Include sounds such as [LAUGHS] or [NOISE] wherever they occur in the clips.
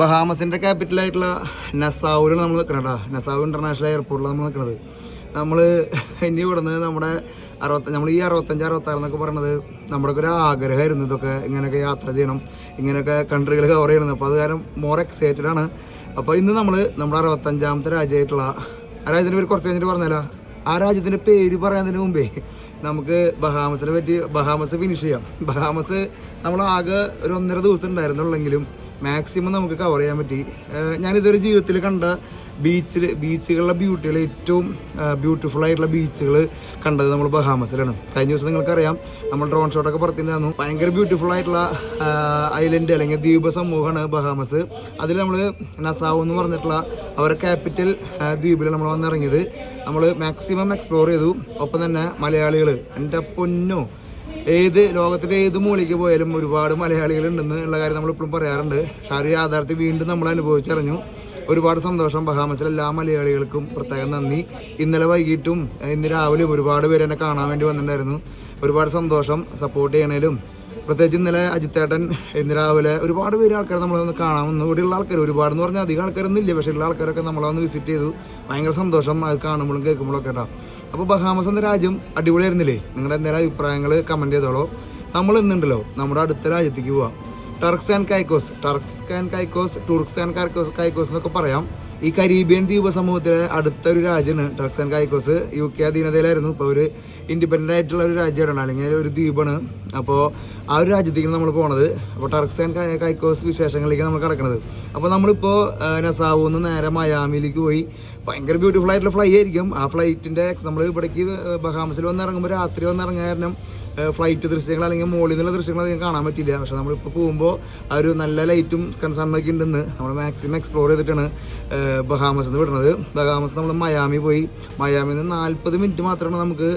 ബഹാമസിന്റെ capital ആയിട്ടുള്ള നസാവൂരാണ് നമ്മൾ നിൽക്കുന്നത് കേട്ടോ. നസാവ് ഇന്റർനാഷണൽ എയർപോർട്ടിലാണ് നമ്മൾ നിൽക്കുന്നത് നമ്മൾ ഇനി ഇവിടുന്ന് നമ്മുടെ അറുപത്തി നമ്മൾ ഈ അറുപത്തഞ്ച് അറുപത്താറ് എന്നൊക്കെ പറയുന്നത് നമ്മുടെ ഒരു ആഗ്രഹമായിരുന്നു ഇതൊക്കെ ഇങ്ങനെയൊക്കെ യാത്ര ചെയ്യണം. ഇങ്ങനെയൊക്കെ കൺട്രികൾ കവർ ചെയ്യണം. അപ്പോൾ അത് കാരണം മോർ എക്സൈറ്റഡ് ആണ്. അപ്പോൾ ഇന്ന് നമ്മൾ നമ്മുടെ അറുപത്തഞ്ചാമത്തെ രാജ്യമായിട്ടുള്ള ആ രാജ്യത്തിന്റെ പേര് കുറച്ച് കഴിഞ്ഞിട്ട് പറഞ്ഞല്ലോ ആ രാജ്യത്തിന്റെ പേര് പറയുന്നതിന് മുമ്പേ നമുക്ക് ബഹാമസിനെ പറ്റി ബഹാമസ് ഫിനിഷ് ചെയ്യാം. ബഹാമസ് നമ്മൾ ആകെ ഒരു ഒന്നര ദിവസം ഉണ്ടായിരുന്നുള്ളെങ്കിലും മാക്സിമം നമുക്ക് കവർ ചെയ്യാൻ പറ്റി. ഞാനിതൊരു ജീവിതത്തിൽ കണ്ട ബീച്ചിൽ ബീച്ചുകളുടെ ബ്യൂട്ടികൾ ഏറ്റവും ബ്യൂട്ടിഫുൾ ആയിട്ടുള്ള ബീച്ചുകൾ കണ്ടത് നമ്മൾ ബഹാമസിലാണ്. കഴിഞ്ഞ ദിവസം നിങ്ങൾക്കറിയാം നമ്മൾ ഡ്രോൺ ഷോട്ടൊക്കെ പുറത്തുനിന്നു ഭയങ്കര ബ്യൂട്ടിഫുൾ ആയിട്ടുള്ള ഐലൻഡ് അല്ലെങ്കിൽ ദ്വീപ സമൂഹമാണ് ബഹാമസ്. അതിൽ നമ്മൾ നസാവ് എന്ന് പറഞ്ഞിട്ടുള്ള അവരുടെ ക്യാപിറ്റൽ ദ്വീപിൽ നമ്മൾ വന്നിറങ്ങിയത്. നമ്മൾ മാക്സിമം എക്സ്പ്ലോർ ചെയ്തു. ഒപ്പം തന്നെ മലയാളികൾ എന്റെ പൊന്നോ ഏത് ലോകത്തിന്റെ ഏത് മൂലയ്ക്ക് പോയാലും ഒരുപാട് മലയാളികൾ ഉണ്ടെന്ന് ഉള്ള കാര്യം നമ്മൾ ഇപ്പോഴും പറയാറുണ്ട്. പക്ഷേ ആ യാഥാർത്ഥ്യം വീണ്ടും നമ്മൾ അനുഭവിച്ചറിഞ്ഞു. ഒരുപാട് സന്തോഷം ബഹാമസിലെ എല്ലാ മലയാളികൾക്കും പ്രത്യേകം നന്ദി. ഇന്നലെ വൈകിട്ടും ഇന്ന് രാവിലെയും ഒരുപാട് പേര് എന്നെ കാണാൻ വേണ്ടി വന്നിട്ടുണ്ടായിരുന്നു. ഒരുപാട് സന്തോഷം സപ്പോർട്ട് ചെയ്യണേലും. പ്രത്യേകിച്ച് ഇന്നലെ അജിത്തേട്ടൻ ഇന്ന് രാവിലെ ഒരുപാട് പേര് ആൾക്കാർ നമ്മളെ വന്ന് കാണാൻ വന്നു. ഇവിടെയുള്ള ആൾക്കാർ ഒരുപാട് എന്ന് പറഞ്ഞാൽ അധികം ആൾക്കാരൊന്നും ഇല്ല പക്ഷേ ഉള്ള ആൾക്കാരൊക്കെ നമ്മളെ വന്ന് വിസിറ്റ് ചെയ്തു. ഭയങ്കര സന്തോഷം അത് കാണുമ്പോഴും കേൾക്കുമ്പോഴും ഒക്കെ കേട്ടോ. അപ്പോൾ ബഹാമസ് എന്ന രാജ്യം അടിപൊളിയായിരുന്നില്ലേ? നിങ്ങളുടെ എന്തെങ്കിലും അഭിപ്രായങ്ങൾ കമന്റ് ചെയ്തോളോ. നമ്മൾ ഇന്നുണ്ടല്ലോ നമ്മുടെ അടുത്ത രാജ്യത്തേക്ക് പോവാം. Turks and Caicos Turks and Caicos Turks and Caicos Caicos എന്നൊക്കെ പറയാം. ഈ കരീബിയൻ ദ്വീപ സമൂഹത്തിലെ അടുത്തൊരു രാജ്യമാണ് Turks and Caicos U K അധീനതയിലായിരുന്നു. ഇപ്പോൾ ഒരു ഇൻഡിപെൻഡന്റ് ആയിട്ടുള്ള ഒരു രാജ്യമാണ് അല്ലെങ്കിൽ ഒരു ദ്വീപാണ്. അപ്പോൾ ആ ഒരു രാജ്യത്തേക്ക് നമ്മൾ പോണത്. അപ്പോൾ ടർക്സ് ആൻഡ് കൈക്കോസ് വിശേഷങ്ങളിലേക്ക് നമ്മൾ കിടക്കുന്നത് അപ്പോൾ നമ്മളിപ്പോൾ നസാവൂന്ന് നേരെ മയാമിയിലേക്ക് പോയി. ഭയങ്കര ബ്യൂട്ടിഫുൾ ആയിട്ടുള്ള ഫ്ലൈ ആയിരിക്കും. ആ ഫ്ലൈറ്റിന്റെ നമ്മൾ ഇവിടേക്ക് ബഹാമസിൽ വന്ന് ഇറങ്ങുമ്പോൾ രാത്രി വന്ന് ഇറങ്ങാൻ കാരണം ഫ്ലൈറ്റ് ദൃശ്യങ്ങൾ അല്ലെങ്കിൽ മുകളിൽ നിന്നുള്ള ദൃശ്യങ്ങൾ അധികം കാണാൻ പറ്റില്ല പക്ഷെ നമ്മളിപ്പോൾ പോകുമ്പോൾ ആ ഒരു നല്ല ലൈറ്റും സണ്ണൊക്കെ ഉണ്ടെന്ന് നമ്മൾ മാക്സിമം എക്സ്പ്ലോർ ചെയ്തിട്ടാണ് ബഹാമസ് നിന്ന് വിടുന്നത്. ബഹാമസ് നമ്മൾ മയാമി പോയി. മയാമിൽ നിന്ന് നാൽപ്പത് മിനിറ്റ് മാത്രമാണ് നമുക്ക്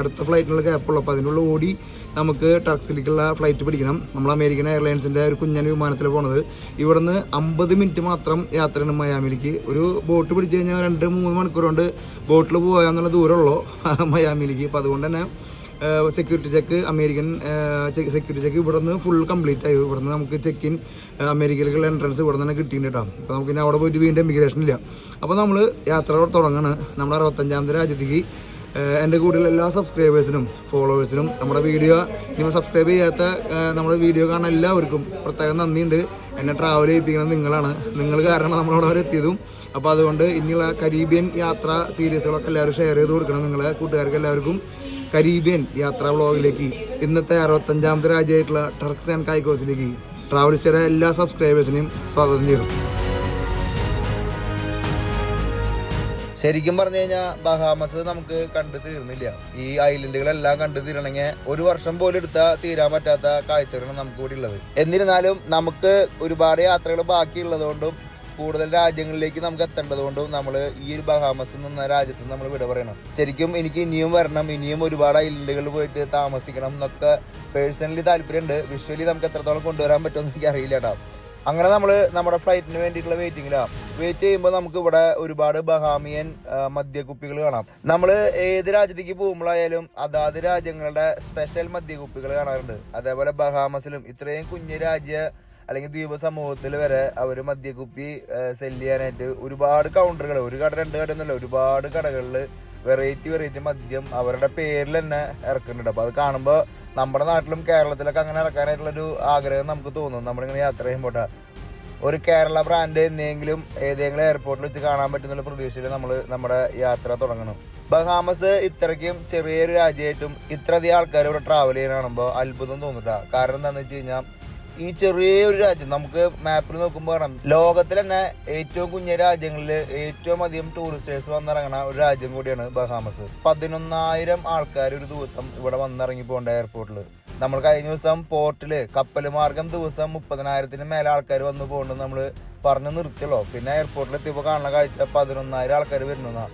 അടുത്ത ഫ്ലൈറ്റിനുള്ള ഗ്യാപ്പുള്ളൂ അപ്പോൾ അതിനുള്ള ഓടി നമുക്ക് ടർക്സിലേക്കുള്ള ഫ്ലൈറ്റ് പിടിക്കണം. നമ്മൾ അമേരിക്കൻ എയർലൈൻസിന്റെ ഒരു കുഞ്ഞൻ വിമാനത്തിൽ പോണത്. ഇവിടുന്ന് അമ്പത് മിനിറ്റ് മാത്രം യാത്രയാണ് മയാമിലേക്ക് ഒരു ബോട്ട് പിടിച്ചു കഴിഞ്ഞാൽ രണ്ട് മൂന്ന് മണിക്കൂർ കൊണ്ട് ബോട്ടിൽ പോകാമെന്നുള്ള ദൂരമുള്ളൂ [LAUGHS] മയാമിലേക്ക് അപ്പോൾ അതുകൊണ്ട് തന്നെ security check American security check ഇവിടുന്ന് ഫുൾ കംപ്ലീറ്റ് ആയി. ഇവിടുന്ന് നമുക്ക് ചെക്ക് ഇൻ അമേരിക്കയിലേക്കുള്ള എൻട്രൻസ് ഇവിടെ തന്നെ കിട്ടിയിട്ടുണ്ട് കേട്ടോ അപ്പോൾ നമുക്ക് ഇനി അവിടെ പോയിട്ട് വീണ്ടും ഇമിഗ്രേഷൻ ഇല്ല. അപ്പോൾ നമ്മൾ യാത്ര തുടങ്ങണം. നമ്മൾ അറുപത്തഞ്ചാമത്തെ രാജ്യത്തേക്ക്. എന്റെ കൂടെയുള്ള എല്ലാ സബ്സ്ക്രൈബേഴ്സിനും ഫോളോവേഴ്സിനും നമ്മുടെ വീഡിയോ നിങ്ങൾ സബ്സ്ക്രൈബ് ചെയ്യാത്ത നമ്മുടെ വീഡിയോ കാണാൻ എല്ലാവർക്കും പ്രത്യേകം നന്ദിയുണ്ട്. എന്നെ ട്രാവൽ ചെയ്യിപ്പിക്കുന്നത് നിങ്ങളാണ്. നിങ്ങൾ കാരണം നമ്മളവിടെ വരെ എത്തിയതും. അപ്പോൾ അതുകൊണ്ട് ഇനിയുള്ള കരീബിയൻ യാത്ര സീരീസുകളൊക്കെ എല്ലാവരും ഷെയർ ചെയ്ത് കൊടുക്കണം നിങ്ങളെ കൂട്ടുകാർക്ക് എല്ലാവർക്കും. കരീബിയൻ യാത്രാ വ്ളോഗിലേക്ക് ഇന്നത്തെ അറുപത്തഞ്ചാമത്തെ രാജ്യമായിട്ടുള്ള ടർക്സ് ആൻഡ് ട്രാവൽ ട്രാവൽസിയുടെ എല്ലാ സബ്സ്ക്രൈബേഴ്സിനെയും സ്വാഗതം ചെയ്തു. ശരിക്കും പറഞ്ഞു കഴിഞ്ഞാൽ ബഹാമസ് നമുക്ക് കണ്ടു തീർന്നില്ല. ഈ ഐലൻഡുകളെല്ലാം കണ്ടു തീരണമെങ്കിൽ ഒരു വർഷം പോലും എടുത്താൽ തീരാൻ പറ്റാത്ത കാഴ്ചകളാണ് നമുക്ക് കൂടി ഉള്ളത്. എന്നിരുന്നാലും നമുക്ക് ഒരുപാട് യാത്രകൾ ബാക്കിയുള്ളതുകൊണ്ടും കൂടുതൽ രാജ്യങ്ങളിലേക്ക് നമുക്ക് എത്തേണ്ടതുകൊണ്ടും നമ്മൾ ഈ ഒരു ബഹാമസ് എന്ന രാജ്യത്ത് നമ്മൾ വിട പറയണം. ശരിക്കും എനിക്ക് ഇനിയും വരണം ഇനിയും ഒരുപാട് ഐലൻഡുകൾ പോയിട്ട് താമസിക്കണം എന്നൊക്കെ പേഴ്സണലി താല്പര്യമുണ്ട്. വിഷ്വലി നമുക്ക് എത്രത്തോളം കൊണ്ടുവരാൻ പറ്റുമെന്ന് എനിക്ക് അറിയില്ല കേട്ടോ. അങ്ങനെ നമ്മൾ നമ്മുടെ ഫ്ലൈറ്റിന് വേണ്ടിയിട്ടുള്ള വെയിറ്റിംഗിലാണ് വെയിറ്റ് ചെയ്യുമ്പോൾ നമുക്ക് ഇവിടെ ഒരുപാട് ബഹാമിയൻ മദ്യക്കുപ്പികൾ കാണാം. നമ്മൾ ഏത് രാജ്യത്തേക്ക് പോകുമ്പോഴായാലും അതാത് രാജ്യങ്ങളുടെ സ്പെഷ്യൽ മദ്യക്കുപ്പികൾ കാണാറുണ്ട്. അതേപോലെ ബഹാമസിലും ഇത്രയും കുഞ്ഞു രാജ്യ അല്ലെങ്കിൽ ദ്വീപ സമൂഹത്തിൽ വരെ അവർ മദ്യക്കുപ്പി സെൽ ചെയ്യാനായിട്ട് ഒരുപാട് കൗണ്ടറുകൾ ഒരു കട രണ്ട് കട ഒന്നുമല്ല ഒരുപാട് കടകളിൽ വെറൈറ്റി വെറൈറ്റി മദ്യം അവരുടെ പേരിൽ തന്നെ ഇറക്കുന്നുണ്ട്. അപ്പോൾ അത് കാണുമ്പോൾ നമ്മുടെ നാട്ടിലും കേരളത്തിലൊക്കെ അങ്ങനെ ഇറക്കാനായിട്ടുള്ളൊരു ആഗ്രഹം നമുക്ക് തോന്നും. നമ്മളിങ്ങനെ യാത്ര ചെയ്യുമ്പോൾ ഒരു കേരള ബ്രാൻഡ് എന്തെങ്കിലും ഏതെങ്കിലും എയർപോർട്ടിൽ വെച്ച് കാണാൻ പറ്റുന്നുള്ള പ്രതീക്ഷയിൽ നമ്മൾ നമ്മുടെ യാത്ര തുടങ്ങണം. ബഹാമസ് ഇത്രയ്ക്കും ചെറിയൊരു രാജ്യമായിട്ടും ഇത്രയധികം ആൾക്കാർ ഇവിടെ ട്രാവൽ ചെയ്യാൻ കാണുമ്പോൾ അത്ഭുതം തോന്നുട്ടാ കാരണം എന്താണെന്ന് വെച്ച് കഴിഞ്ഞാൽ ഈ ചെറിയൊരു രാജ്യം നമുക്ക് മാപ്പിൽ നോക്കുമ്പോൾ കാണാം. ലോകത്തിൽ തന്നെ ഏറ്റവും കുഞ്ഞ രാജ്യങ്ങളിൽ ഏറ്റവും അധികം ടൂറിസ്റ്റേഴ്സ് വന്നിറങ്ങുന്ന ഒരു രാജ്യം കൂടിയാണ് ബഹാമസ് പതിനൊന്നായിരം ആൾക്കാർ ഒരു ദിവസം ഇവിടെ വന്നിറങ്ങി പോകേണ്ട എയർപോർട്ടിൽ നമ്മൾ കഴിഞ്ഞ ദിവസം പോർട്ടിൽ കപ്പൽ മാർഗം ദിവസം മുപ്പതിനായിരത്തിന് മേലെ ആൾക്കാർ വന്നു പോകണ്ടെന്ന് നമ്മൾ പറഞ്ഞു നിർത്തിയല്ലോ. പിന്നെ എയർപോർട്ടിൽ എത്തിയപ്പോൾ കാണുന്ന കാഴ്ച പതിനൊന്നായിരം ആൾക്കാർ വരുന്നതാ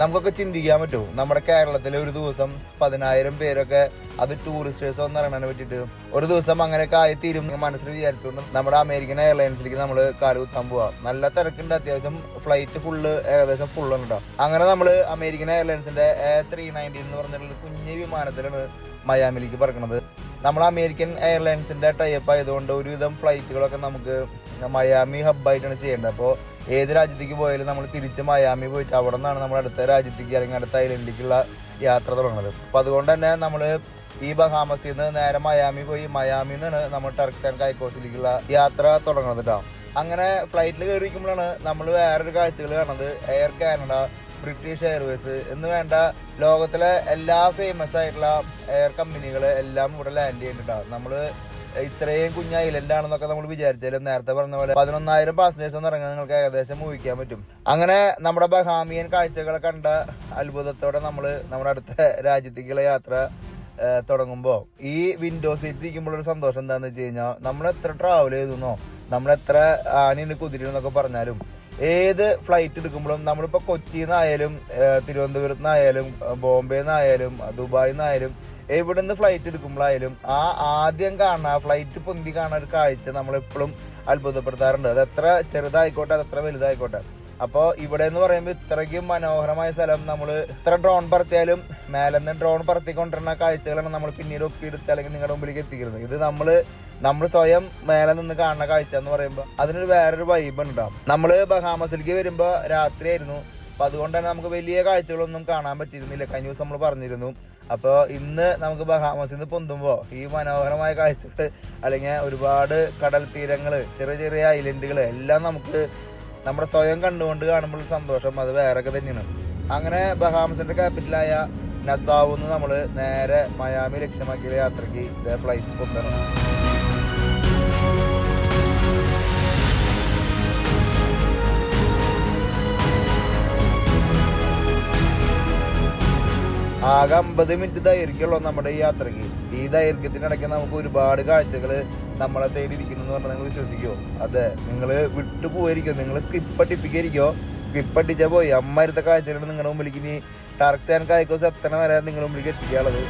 നമുക്കൊക്കെ ചിന്തിക്കാൻ പറ്റുമോ നമ്മുടെ കേരളത്തിലെ ഒരു ദിവസം പതിനായിരം പേരൊക്കെ അത് ടൂറിസ്റ്റേഴ്സ് ഇറങ്ങാൻ പറ്റിയിട്ട്. ഒരു ദിവസം അങ്ങനെയൊക്കെ ആയി തീരും മനസ്സിൽ വിചാരിച്ചുകൊണ്ട് നമ്മുടെ അമേരിക്കൻ എയർലൈൻസിലേക്ക് നമ്മൾ കാലുകുത്താൻ പോവാം. നല്ല തിരക്കുണ്ട്. അത്യാവശ്യം ഫ്ലൈറ്റ് ഫുള്ള് ഏകദേശം ഫുള്ള് ഉണ്ടോ അങ്ങനെ നമ്മൾ അമേരിക്കൻ എയർലൈൻസിന്റെ എ ത്രീ നയന്റി എന്ന് പറഞ്ഞിട്ടുള്ള കുഞ്ഞു വിമാനത്തിലാണ് മയാമിലേക്ക് പറക്കുന്നത് നമ്മൾ അമേരിക്കൻ എയർലൈൻസിന്റെ ടൈപ്പ് ആയതുകൊണ്ട് ഒരുവിധം ഫ്ലൈറ്റുകളൊക്കെ നമുക്ക് മയാമി ഹബ്ബായിട്ടാണ് ചെയ്യേണ്ടത്. അപ്പോൾ ഏത് രാജ്യത്തേക്ക് പോയാലും നമ്മൾ തിരിച്ച് മയാമി പോയിട്ട് അവിടെ നിന്നാണ് നമ്മൾ അടുത്ത രാജ്യത്തേക്ക് അല്ലെങ്കിൽ അടുത്ത ഐലൻഡിലേക്കുള്ള യാത്ര തുടങ്ങുന്നത്. അപ്പം അതുകൊണ്ട് തന്നെ നമ്മൾ ഈ ബഹാമസിൽ നിന്ന് നേരെ മയാമി പോയി മയാമിൽ നിന്നാണ് നമ്മൾ ടർക്സ് ആൻഡ് കൈക്കോസിലേക്കുള്ള യാത്ര തുടങ്ങുന്നത് കേട്ടോ അങ്ങനെ ഫ്ലൈറ്റിൽ കയറിയിരിക്കുമ്പോഴാണ് നമ്മൾ വേറൊരു കാഴ്ചകൾ കാണുന്നത്. എയർ കാനഡ ബ്രിട്ടീഷ് എയർവേസ് എന്ന് വേണ്ട ലോകത്തിലെ എല്ലാ ഫേമസ് ആയിട്ടുള്ള എയർ കമ്പനികൾ എല്ലാം ഇവിടെ ലാൻഡ് ചെയ്യുന്നുണ്ടാവും നമ്മൾ ഇത്രയും കുഞ്ഞ ഐലൻഡ് ആണെന്നൊക്കെ നമ്മൾ വിചാരിച്ചാലും നേരത്തെ പറഞ്ഞ പോലെ പതിനൊന്നായിരം പാസഞ്ചേഴ്സ് ഒന്ന് ഇറങ്ങാൻ നിങ്ങൾക്ക് ഏകദേശം ഊഹിക്കാൻ പറ്റും. അങ്ങനെ നമ്മുടെ ബഹാമിയൻ കാഴ്ചകളെ കണ്ട അത്ഭുതത്തോടെ നമ്മൾ നമ്മുടെ അടുത്ത രാജ്യത്തേക്കുള്ള യാത്ര തുടങ്ങുമ്പോൾ ഈ വിൻഡോ സീറ്റ് ഇരിക്കുമ്പോഴൊരു സന്തോഷം എന്താണെന്ന് വെച്ച് കഴിഞ്ഞാൽ നമ്മൾ എത്ര ട്രാവൽ ചെയ്തെന്നോ നമ്മൾ എത്ര ആനയുണ്ട് കുതിരെന്നൊക്കെ പറഞ്ഞാലും ഏത് ഫ്ലൈറ്റ് എടുക്കുമ്പോഴും നമ്മളിപ്പോൾ കൊച്ചിയിൽ നിന്നായാലും തിരുവനന്തപുരത്ത് നിന്നായാലും ബോംബെ നിന്നായാലും ദുബായിൽ നിന്നായാലും എവിടെ നിന്ന് ഫ്ലൈറ്റ് എടുക്കുമ്പോഴായാലും ആ ആദ്യം കാണുന്ന ഫ്ലൈറ്റ് പൊന്തി കാണുന്ന ഒരു കാഴ്ച നമ്മളെപ്പോഴും അത്ഭുതപ്പെടുത്താറുണ്ട്. അത് എത്ര ചെറുതായിക്കോട്ടെ അത് എത്ര വലുതായിക്കോട്ടെ. അപ്പോൾ ഇവിടെ എന്ന് പറയുമ്പോൾ ഇത്രയ്ക്കും മനോഹരമായ സ്ഥലം. നമ്മൾ ഇത്ര ഡ്രോൺ പറത്തിയാലും മേലെന്ന് ഡ്രോൺ പറത്തിക്കൊണ്ടിരുന്ന കാഴ്ചകളാണ് നമ്മൾ പിന്നീട് ഒപ്പിയെടുത്ത് അല്ലെങ്കിൽ നിങ്ങളുടെ മുമ്പിലേക്ക് എത്തിക്കുന്നത്. ഇത് നമ്മൾ നമ്മൾ സ്വയം മേലെ നിന്ന് കാണുന്ന കാഴ്ച എന്ന് പറയുമ്പോൾ അതിനൊരു വേറൊരു വൈബ് ഉണ്ടാവും നമ്മൾ ബഹാമസിലേക്ക് വരുമ്പോൾ രാത്രിയായിരുന്നു. അപ്പോൾ അതുകൊണ്ട് തന്നെ നമുക്ക് വലിയ കാഴ്ചകളൊന്നും കാണാൻ പറ്റിയിരുന്നില്ല. കഴിഞ്ഞ ദിവസം നമ്മൾ പറഞ്ഞിരുന്നു. അപ്പോൾ ഇന്ന് നമുക്ക് ബഹാമസിൽ നിന്ന് പൊന്തുമ്പോൾ ഈ മനോഹരമായ കാഴ്ചകൾ അല്ലെങ്കിൽ ഒരുപാട് കടൽ തീരങ്ങൾ ചെറിയ ചെറിയ ഐലൻഡുകൾ എല്ലാം നമുക്ക് നമ്മുടെ സ്വയം കണ്ടുകൊണ്ട് കാണുമ്പോൾ സന്തോഷം അത് വേറൊക്കെ തന്നെയാണ്. അങ്ങനെ ബഹാമസിന്റെ ക്യാപിറ്റലായ നസാവുന്ന് നമ്മൾ നേരെ മയാമി ലക്ഷ്യമാക്കിയ യാത്രയ്ക്ക് ഇതേ ഫ്ലൈറ്റ് പൊത്തണം ആകെ അമ്പത് മിനിറ്റ് ദൈർഘ്യമുള്ളൂ നമ്മുടെ ഈ യാത്രയ്ക്ക്. ഈ ദൈർഘ്യത്തിനിടയ്ക്ക് നമുക്ക് ഒരുപാട് കാഴ്ചകൾ നമ്മളെ തേടി ഇരിക്കുന്നു എന്ന് പറഞ്ഞാൽ നിങ്ങൾ വിശ്വസിക്കുമോ അതെ നിങ്ങൾ വിട്ടു പോയിരിക്കോ? നിങ്ങൾ സ്കിപ്പ് അടിപ്പിക്കായിരിക്കോ? സ്കിപ്പ് അടിച്ചാൽ പോയി. അമ്മരുത്തെ കാഴ്ചകൾ നിങ്ങളുടെ മുമ്പിലേക്ക് ഇനി ടാർക്സ് ആൻഡ് കായ്ക്കോസ് എത്തണ വരെ നിങ്ങളുടെ മുമ്പിലേക്ക് എത്തിക്കാനുള്ളത്.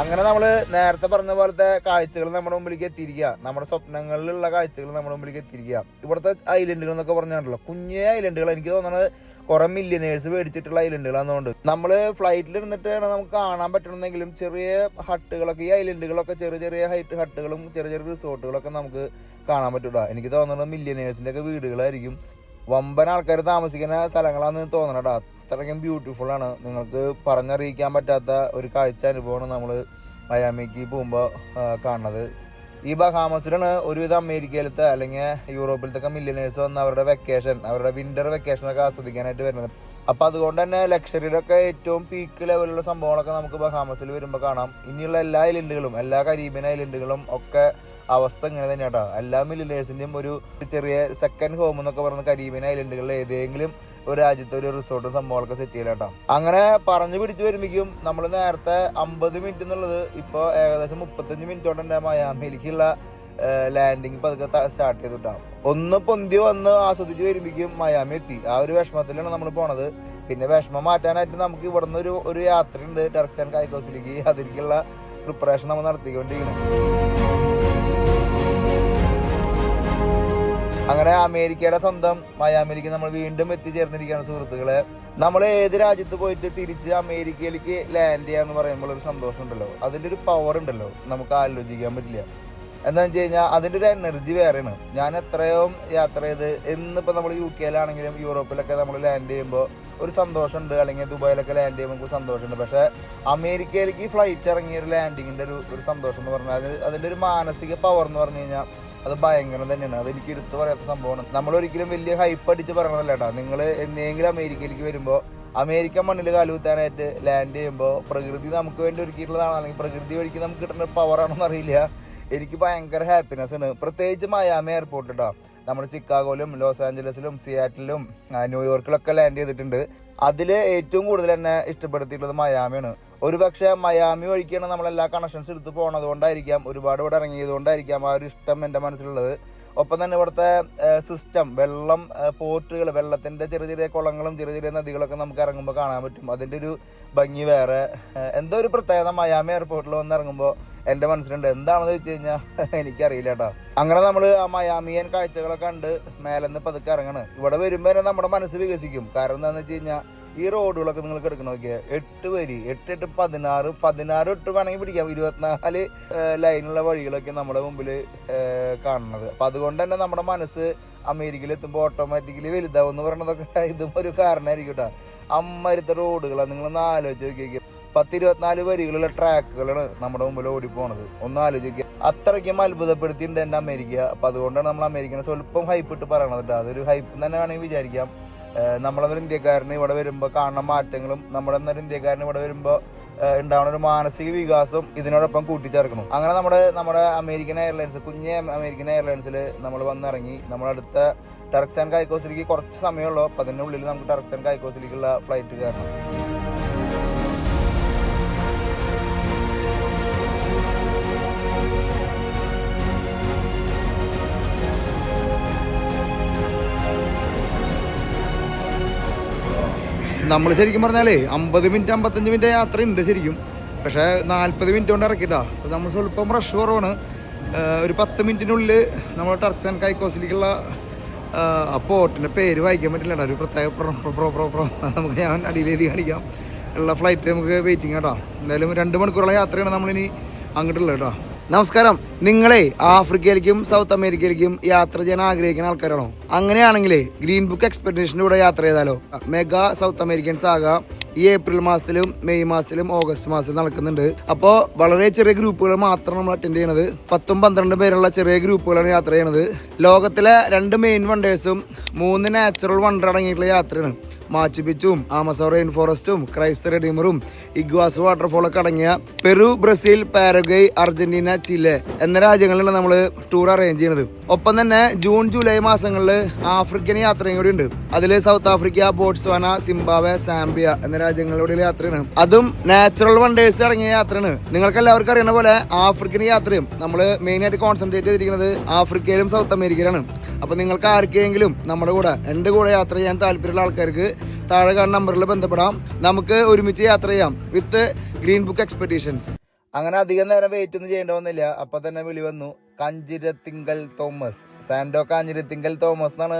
അങ്ങനെ നമ്മൾ നേരത്തെ പറഞ്ഞ പോലത്തെ കാഴ്ചകൾ നമ്മുടെ മുമ്പിലേക്ക് എത്തിയിരിക്കുക. നമ്മുടെ സ്വപ്നങ്ങളിലുള്ള കാഴ്ചകൾ നമ്മുടെ മുമ്പിലേക്ക് എത്തിയിരിക്കുക. ഇവിടുത്തെ ഐലൻഡുകൾ എന്നൊക്കെ പറഞ്ഞാണല്ലോ. കുഞ്ഞേ ഐലൻഡുകൾ എനിക്ക് തോന്നുന്നത് കുറെ മില്യനേഴ്സ് മേടിച്ചിട്ടുള്ള ഐലൻഡുകളാണെന്നുണ്ട് നമ്മൾ ഫ്ലൈറ്റിൽ ഇരുന്നിട്ടാണ് നമുക്ക് കാണാൻ പറ്റണമെന്നെങ്കിലും ചെറിയ ഹട്ടുകളൊക്കെ ഈ ഐലൻഡുകളൊക്കെ ചെറിയ ചെറിയ ഹൈറ്റ് ഹട്ടുകളും ചെറിയ ചെറിയ റിസോർട്ടുകളൊക്കെ നമുക്ക് കാണാൻ പറ്റൂടാ എനിക്ക് തോന്നുന്നത് മില്യനേഴ്സിന്റെ ഒക്കെ വീടുകളായിരിക്കും. വമ്പൻ ആൾക്കാർ താമസിക്കുന്ന സ്ഥലങ്ങളാണെന്ന് തോന്നണടാ അത്രയ്ക്കും ബ്യൂട്ടിഫുൾ ആണ്. നിങ്ങൾക്ക് പറഞ്ഞറിയിക്കാൻ പറ്റാത്ത ഒരു കാഴ്ച അനുഭവമാണ് നമ്മൾ മയാമിക്ക് പോകുമ്പോൾ കാണുന്നത്. ഈ ബഹാമസിലാണ് ഒരുവിധം അമേരിക്കയിലത്തെ അല്ലെങ്കിൽ യൂറോപ്പിലത്തെ മില്യനേഴ്സ് വന്ന് അവരുടെ വെക്കേഷൻ അവരുടെ വിന്റർ വെക്കേഷനൊക്കെ ആസ്വദിക്കാനായിട്ട് വരുന്നത്. അപ്പം അതുകൊണ്ട് തന്നെ ലക്ഷറിയുടെ ഒക്കെ ഏറ്റവും പീക്ക് ലെവലിലുള്ള സംഭവങ്ങളൊക്കെ നമുക്ക് ബഹാമസിൽ വരുമ്പോൾ കാണാം. ഇനിയുള്ള എല്ലാ ഐലൻഡുകളും എല്ലാ കരീബിയൻ ഐലൻഡുകളും ഒക്കെ അവസ്ഥ ഇങ്ങനെ തന്നെ കേട്ടോ എല്ലാ മില്ലിനേഴ്സിന്റെയും ഒരു ചെറിയ സെക്കൻഡ് ഹോം എന്നൊക്കെ പറയുന്ന കരീബിയൻ ഐലൻഡുകളിൽ ഏതെങ്കിലും ഒരു രാജ്യത്തെ ഒരു റിസോർട്ടും സംഭവങ്ങളൊക്കെ സെറ്റ് ചെയ്യലാട്ടോ. അങ്ങനെ പറഞ്ഞു പിടിച്ചു വരുമ്പോഴേക്കും നമ്മൾ നേരത്തെ അമ്പത് മിനിറ്റ് എന്നുള്ളത് ഇപ്പോൾ ഏകദേശം മുപ്പത്തഞ്ച് മിനിറ്റോടെ തന്നെ മയാമിയിലേക്കുള്ള ലാൻഡിങ് പതുക്കെ സ്റ്റാർട്ട് ചെയ്തു കേട്ടോ ഒന്ന് പൊന്തി വന്ന് ആസ്വദിച്ച് വരുമ്പോഴേക്കും മയാമി എത്തി. ആ ഒരു വിഷമത്തിലാണ് നമ്മൾ പോണത്. പിന്നെ വിഷമം മാറ്റാനായിട്ട് നമുക്ക് ഇവിടുന്ന് ഒരു ഒരു യാത്രയുണ്ട് ടെർക്സ് ആൻഡ് കായ്ക്കോസിലേക്ക് അതിലേക്കുള്ള പ്രിപ്പറേഷൻ നമ്മൾ നടത്തിക്കൊണ്ടിരിക്കുന്നത് അങ്ങനെ അമേരിക്കയുടെ സ്വന്തം മയാമിലേക്ക് നമ്മൾ വീണ്ടും എത്തിച്ചേർന്നിരിക്കുകയാണ് സുഹൃത്തുക്കളെ. നമ്മൾ ഏത് രാജ്യത്ത് പോയിട്ട് തിരിച്ച് അമേരിക്കയിലേക്ക് ലാൻഡ് ചെയ്യാന്ന് പറയുമ്പോൾ ഒരു സന്തോഷം ഉണ്ടല്ലോ അതിന്റെ ഒരു പവർ ഉണ്ടല്ലോ. നമുക്ക് ആലോചിക്കാൻ പറ്റില്ല. എന്താണെന്ന് വെച്ച് കഴിഞ്ഞാൽ അതിന്റെ ഒരു എനർജി വേറെയാണ്. ഞാൻ എത്രയോ യാത്ര ചെയ്ത് ഇന്നിപ്പോൾ നമ്മൾ യു കെയിലാണെങ്കിലും യൂറോപ്പിലൊക്കെ നമ്മൾ ലാൻഡ് ചെയ്യുമ്പോൾ ഒരു സന്തോഷമുണ്ട്. അല്ലെങ്കിൽ ദുബായിലൊക്കെ ലാൻഡ് ചെയ്യുമ്പോൾ നമുക്ക് സന്തോഷമുണ്ട്. പക്ഷേ അമേരിക്കയിലേക്ക് ഫ്ലൈറ്റ് ഇറങ്ങിയ ഒരു ലാൻഡിങ്ങിന്റെ ഒരു ഒരു സന്തോഷം എന്ന് പറഞ്ഞാൽ അതിന്റെ ഒരു മാനസിക പവർ എന്ന് പറഞ്ഞു കഴിഞ്ഞാൽ അത് ഭയങ്കരം തന്നെയാണ്. അത് എനിക്ക് എടുത്തു പറയാത്ത സംഭവമാണ്. നമ്മൾ ഒരിക്കലും വലിയ ഹൈപ്പ് അടിച്ച് പറയണതല്ല കേട്ടോ. നിങ്ങൾ എന്തെങ്കിലും അമേരിക്കയിലേക്ക് വരുമ്പോൾ അമേരിക്കൻ മണ്ണിൽ കാലുകുത്താനായിട്ട് ലാൻഡ് ചെയ്യുമ്പോൾ പ്രകൃതി നമുക്ക് വേണ്ടി ഒരുക്കിയിട്ടുള്ളതാണ്. അല്ലെങ്കിൽ പ്രകൃതി വഴിക്ക് നമുക്ക് കിട്ടുന്ന പവറാണെന്ന് അറിയില്ല. എനിക്ക് ഭയങ്കര ഹാപ്പിനെസ് ആണ്. പ്രത്യേകിച്ച് മയാമി എയർപോർട്ട് കേട്ടോ നമ്മൾ ചിക്കാഗോയിലും ലോസ് ആഞ്ചലസിലും സിയാറ്റിലും ന്യൂയോർക്കിലൊക്കെ ലാൻഡ് ചെയ്തിട്ടുണ്ട്. അതിൽ ഏറ്റവും കൂടുതൽ എന്നെ ഇഷ്ടപ്പെടുത്തിയിട്ടുള്ളത് മയാമിയാണ് ഒരു പക്ഷേ മയാമി വഴിക്കാണ് നമ്മൾ എല്ലാ കണക്ഷൻസ് എടുത്ത് പോകണത് കൊണ്ടായിരിക്കാം. ഒരുപാട് ഇവിടെ ഇറങ്ങിയത് കൊണ്ടായിരിക്കാം ആ ഒരു ഇഷ്ടം എന്റെ മനസ്സിലുള്ളത്. ഒപ്പം തന്നെ ഇവിടുത്തെ സിസ്റ്റം വെള്ളം പോർട്ടുകൾ വെള്ളത്തിന്റെ ചെറിയ ചെറിയ കുളങ്ങളും ചെറിയ ചെറിയ നദികളൊക്കെ നമുക്ക് ഇറങ്ങുമ്പോൾ കാണാൻ പറ്റും. അതിന്റെ ഒരു ഭംഗി വേറെ. എന്തോ ഒരു പ്രത്യേകത മയാമി എയർപോർട്ടിൽ വന്ന് ഇറങ്ങുമ്പോൾ എന്റെ മനസ്സിലുണ്ട്. എന്താണെന്ന് വെച്ച് കഴിഞ്ഞാൽ എനിക്കറിയില്ല കേട്ടോ. അങ്ങനെ നമ്മൾ ആ മയാമിയൻ കാഴ്ചകളൊക്കെ കണ്ട് മേലെന്ന് പതുക്കെ ഇറങ്ങണം. ഇവിടെ വരുമ്പോൾ തന്നെ നമ്മുടെ മനസ്സ് വികസിക്കും. കാരണം എന്താണെന്ന് വെച്ച് കഴിഞ്ഞാൽ ഈ റോഡുകളൊക്കെ നിങ്ങൾക്ക് എടുക്കണം നോക്കിയാൽ എട്ട് വരി എട്ട് എട്ട് പതിനാറ് പതിനാറ് എട്ട് വേണമെങ്കിൽ പിടിക്കാം. ഇരുപത്തിനാല് ലൈനുള്ള വഴികളൊക്കെ നമ്മുടെ മുമ്പിൽ കാണുന്നത്. അപ്പം അതുകൊണ്ട് തന്നെ നമ്മുടെ മനസ്സ് അമേരിക്കയിൽ എത്തുമ്പോൾ ഓട്ടോമാറ്റിക്കലി വലുതാവും എന്ന് പറയുന്നതൊക്കെ ഇതും ഒരു കാരണമായിരിക്കും കേട്ടോ. അമ്മരുത്ത റോഡുകളാണ് നിങ്ങളൊന്ന് ആലോചിച്ച് നോക്കിയൊക്കെ. പത്ത് ഇരുപത്തിനാല് വരികളുള്ള ട്രാക്കുകളാണ് നമ്മുടെ മുമ്പിൽ ഓടിപ്പോണത്. ഒന്ന് ആലോചിക്കുക അത്രയ്ക്കും അത്ഭുതപ്പെടുത്തിയിട്ടുണ്ട് എന്റെ അമേരിക്ക. അപ്പം അതുകൊണ്ടാണ് നമ്മൾ അമേരിക്കനെ സ്വല്പം ഹൈപ്പ് ഇട്ട് പറയണത് കേട്ടോ. അതൊരു ഹൈപ്പ് തന്നെ വേണമെങ്കിൽ വിചാരിക്കാം. നമ്മളെന്നൊരു ഇന്ത്യക്കാരന് ഇവിടെ വരുമ്പോൾ കാണുന്ന മാറ്റങ്ങളും നമ്മുടെ എന്നൊരു ഇന്ത്യക്കാരന് ഇവിടെ വരുമ്പോൾ ഉണ്ടാവുന്ന ഒരു മാനസിക വികാസം ഇതിനോടൊപ്പം കൂട്ടിച്ചേർക്കണം അങ്ങനെ നമ്മുടെ നമ്മുടെ അമേരിക്കൻ എയർലൈൻസ് കുഞ്ഞ് അമേരിക്കൻ എയർലൈൻസിൽ നമ്മൾ വന്നിറങ്ങി. നമ്മളടുത്ത ടർക്സ് ആൻഡ് കായ്ക്കോസിലേക്ക് കുറച്ച് സമയമുള്ളൂ. അപ്പം അതിനുള്ളിൽ നമുക്ക് ടർക്സ് ആൻഡ് കായ്ക്കോസിലേക്കുള്ള ഫ്ലൈറ്റ് കയറണം നമ്മൾ ശരിക്കും പറഞ്ഞാലേ അമ്പത് മിനിറ്റ് അമ്പത്തഞ്ച് മിനിറ്റ് യാത്ര ഉണ്ട് ശരിക്കും. പക്ഷേ നാൽപ്പത് മിനിറ്റ് കൊണ്ട് ഇറക്കിട്ടാ അപ്പോൾ നമ്മൾ സ്വല്പം റഷ് കുറവാണ്. ഒരു പത്ത് മിനിറ്റിനുള്ളിൽ നമ്മൾ ടർക്സ് ആൻഡ് കൈക്കോസിലേക്കുള്ള ആ പോർട്ടിന്റെ പേര് വായിക്കാൻ പറ്റില്ല ഒരു പ്രത്യേക പ്രോ പ്രോ പ്രോ പ്രോ നമുക്ക് ഞാൻ അടിയിലേതി കാണിക്കാം. ഉള്ള ഫ്ലൈറ്റ് നമുക്ക് വെയിറ്റിംഗ് കേട്ടോ എന്തായാലും രണ്ട് മണിക്കൂറുള്ള യാത്രയാണ് നമ്മളിനി അങ്ങോട്ടുള്ളത് കേട്ടോ നമസ്കാരം. നിങ്ങളെ ആഫ്രിക്കയിലേക്കും സൗത്ത് അമേരിക്കയിലേക്കും യാത്ര ചെയ്യാൻ ആഗ്രഹിക്കുന്ന ആൾക്കാരാണോ? അങ്ങനെയാണെങ്കിലേ ഗ്രീൻ ബുക്ക് എക്സ്പെഡിഷന്റെ കൂടെ യാത്ര ചെയ്താലോ? മെഗാ സൗത്ത് അമേരിക്കൻ സാഗ ഈ ഏപ്രിൽ മാസത്തിലും മെയ് മാസത്തിലും ഓഗസ്റ്റ് മാസത്തിലും നടക്കുന്നുണ്ട്. അപ്പോൾ വളരെ ചെറിയ ഗ്രൂപ്പുകൾ മാത്രം നമ്മൾ അറ്റൻഡ് ചെയ്യണത്. പത്തും പന്ത്രണ്ട് പേരുള്ള ചെറിയ ഗ്രൂപ്പുകളാണ് യാത്ര ചെയ്യണത്. ലോകത്തിലെ രണ്ട് മെയിൻ വണ്ടേഴ്സും മൂന്ന് നാച്ചുറൽ വണ്ടർ അടങ്ങിയിട്ടുള്ള യാത്രയാണ്. മാച്ചുപിച്ചും ആമസോൺ റെയിൻ ഫോറസ്റ്റും ക്രൈസ്റ്റ് റെഡിമറും ഇഗ്വാസ് വാട്ടർഫോളൊക്കെ അടങ്ങിയ Peru Brazil Paraguay Argentina Chile എന്ന രാജ്യങ്ങളിലാണ് നമ്മൾ ടൂർ അറേഞ്ച് ചെയ്യുന്നത്. ഒപ്പം തന്നെ ജൂൺ ജൂലൈ മാസങ്ങളിൽ ആഫ്രിക്കൻ യാത്രയും കൂടി ഉണ്ട്. അതിൽ South Africa Botswana Zimbabwe Zambia എന്ന രാജ്യങ്ങളിലൂടെയുള്ള യാത്രയാണ്. അതും നാച്ചുറൽ വണ്ടേഴ്സ് അടങ്ങിയ യാത്രയാണ്. നിങ്ങൾക്ക് എല്ലാവർക്കും അറിയുന്ന പോലെ ആഫ്രിക്കൻ യാത്രയും നമ്മൾ മെയിൻ ആയിട്ട് കോൺസെൻട്രേറ്റ് ചെയ്തിരിക്കുന്നത് ആഫ്രിക്കയിലും സൗത്ത് അമേരിക്കയിലാണ്. അപ്പൊ നിങ്ങൾക്ക് ആർക്കെങ്കിലും നമ്മുടെ കൂടെ എന്റെ കൂടെ യാത്ര ചെയ്യാൻ താല്പര്യമുള്ള ആൾക്കാർക്ക് താഴെ കാണുന്ന നമ്പറിൽ ബന്ധപ്പെടാം. നമുക്ക് ഒരുമിച്ച് യാത്ര ചെയ്യാം. വിത്ത് ഗ്രീൻ ബുക്ക് എക്സ്പെഡീഷൻസ് അങ്ങനെ അധികം നേരം വെയിറ്റ് ഒന്നും ചെയ്യേണ്ട വന്നില്ല. അപ്പൊ തന്നെ വിളി വന്നു. കഞ്ചിരത്തിങ്കൽ തോമസ്. സാൻഡോ കാഞ്ഞിരത്തിങ്കൽ തോമസ് എന്നാണ്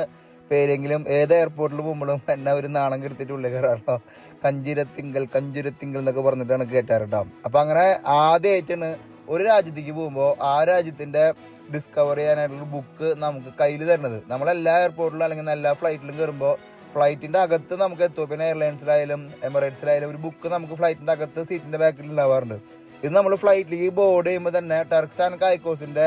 പേരെങ്കിലും ഏത് എയർപോർട്ടിൽ പോകുമ്പോഴും എന്നെ ഒരു നാണം കെടുത്തിട്ട് ഉള്ളിൽ കയറാറോ കഞ്ചിരത്തിങ്കൽ കഞ്ചിരത്തിങ്കൽ എന്നൊക്കെ പറഞ്ഞിട്ടാണ് കയറ്റാറ് കേട്ടോ അപ്പൊ അങ്ങനെ ആദ്യമായിട്ടാണ് ഒരു രാജ്യത്തേക്ക് പോകുമ്പോൾ ആ രാജ്യത്തിന്റെ ഡിസ്കവർ ചെയ്യാനായിട്ടുള്ള ബുക്ക് നമുക്ക് കയ്യിൽ തരുന്നത്. നമ്മളെല്ലാ എയർപോർട്ടിലും അല്ലെങ്കിൽ എല്ലാ ഫ്ലൈറ്റിലും കയറുമ്പോൾ ഫ്ലൈറ്റിന്റെ അകത്ത് നമുക്ക് എത്തോപ്യൻ എയർലൈൻസിലായാലും എമിറേറ്റ്സിലായാലും ഒരു ബുക്ക് നമുക്ക് ഫ്ലൈറ്റിന്റെ അകത്ത് സീറ്റിന്റെ ബാക്കിൽ ഉണ്ടാവാറുണ്ട് ഇത് നമ്മൾ ഫ്ലൈറ്റിലേക്ക് ബോർഡ് ചെയ്യുമ്പോൾ തന്നെ ടെർക്സ് ആൻഡ് കായ്ക്കോസിന്റെ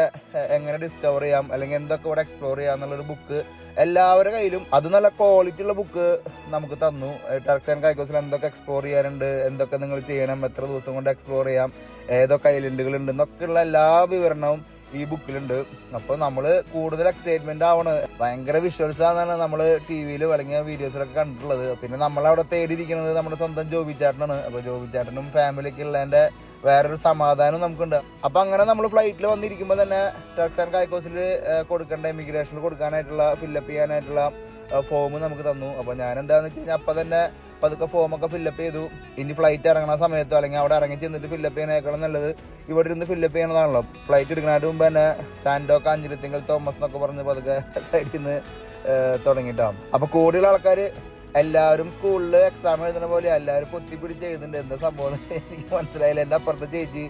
എങ്ങനെ ഡിസ്കവർ ചെയ്യാം അല്ലെങ്കിൽ എന്തൊക്കെ ഇവിടെ എക്സ്പ്ലോർ ചെയ്യാം എന്നുള്ളൊരു ബുക്ക് എല്ലാവരുടെ കയ്യിലും അത് നല്ല ക്വാളിറ്റി ഉള്ള ബുക്ക് നമുക്ക് തന്നു. ടെർക്സ് ആൻഡ് കായ്ക്കോസിൽ എന്തൊക്കെ എക്സ്പ്ലോർ ചെയ്യാനുണ്ട് എന്തൊക്കെ നിങ്ങൾ ചെയ്യണം എത്ര ദിവസം കൊണ്ട് എക്സ്പ്ലോർ ചെയ്യാം ഏതൊക്കെ ഐലൻഡുകൾ ഉണ്ട് എന്നൊക്കെയുള്ള എല്ലാ വിവരണവും ഈ ബുക്കിലുണ്ട് അപ്പോൾ നമ്മൾ കൂടുതൽ എക്സൈറ്റ്മെന്റ് ആവണ്. ഭയങ്കര വിഷ്വൽസ് ആണെന്നാണ് നമ്മൾ ടി വിയിലും അല്ലെങ്കിൽ വീഡിയോസിലൊക്കെ കണ്ടിട്ടുള്ളത്. പിന്നെ നമ്മളവിടെ തേടിയിരിക്കുന്നത് നമ്മുടെ സ്വന്തം ജോബി ചേട്ടനാണ്. അപ്പോൾ ജോബി ചേട്ടനും ഫാമിലിയൊക്കെ വേറൊരു സമാധാനം നമുക്കുണ്ട്. അപ്പൊ അങ്ങനെ നമ്മൾ ഫ്ലൈറ്റിൽ വന്നിരിക്കുമ്പോൾ തന്നെ ടർക്സ് ആൻഡ് കായ്ക്കോസിൽ കൊടുക്കേണ്ട ഇമിഗ്രേഷനിൽ കൊടുക്കാനായിട്ടുള്ള ഫില്ലപ്പ് ചെയ്യാനായിട്ടുള്ള ഫോം നമുക്ക് തന്നു. അപ്പോൾ ഞാൻ എന്താണെന്ന് വെച്ച് കഴിഞ്ഞാൽ അപ്പം തന്നെ പതുക്കെ ഫോമൊക്കെ ഫില്ലപ്പ് ചെയ്തു. ഇനി ഫ്ലൈറ്റ് ഇറങ്ങുന്ന സമയത്തോ അല്ലെങ്കിൽ അവിടെ ഇറങ്ങി ചെന്നിട്ട് ഫില്ലപ്പ് ചെയ്യാനേക്കാളും നല്ലത് ഇവിടെ ഇരുന്ന് ഫില്ലപ്പ് ചെയ്യണതാണല്ലോ ഫ്ലൈറ്റ് എടുക്കുന്നതിന് മുമ്പ് തന്നെ സാൻഡോ കാഞ്ചിരത്തിങ്കൽ തോമസ് എന്നൊക്കെ പറഞ്ഞ് പതുക്കെ [LAUGHS] സൈഡിൽ നിന്ന് തുടങ്ങിയിട്ടാണ് അപ്പോൾ കൂടുതൽ ആൾക്കാർ എല്ലാവരും സ്കൂളിൽ എക്സാം എഴുതുന്ന പോലെ എല്ലാവരും പൊത്തിപ്പിടിച്ച് എഴുതുന്നുണ്ട്. എന്താ സംഭവം എനിക്ക് മനസ്സിലായില്ല. എന്റെ അപ്പുറത്തെ ചേച്ചി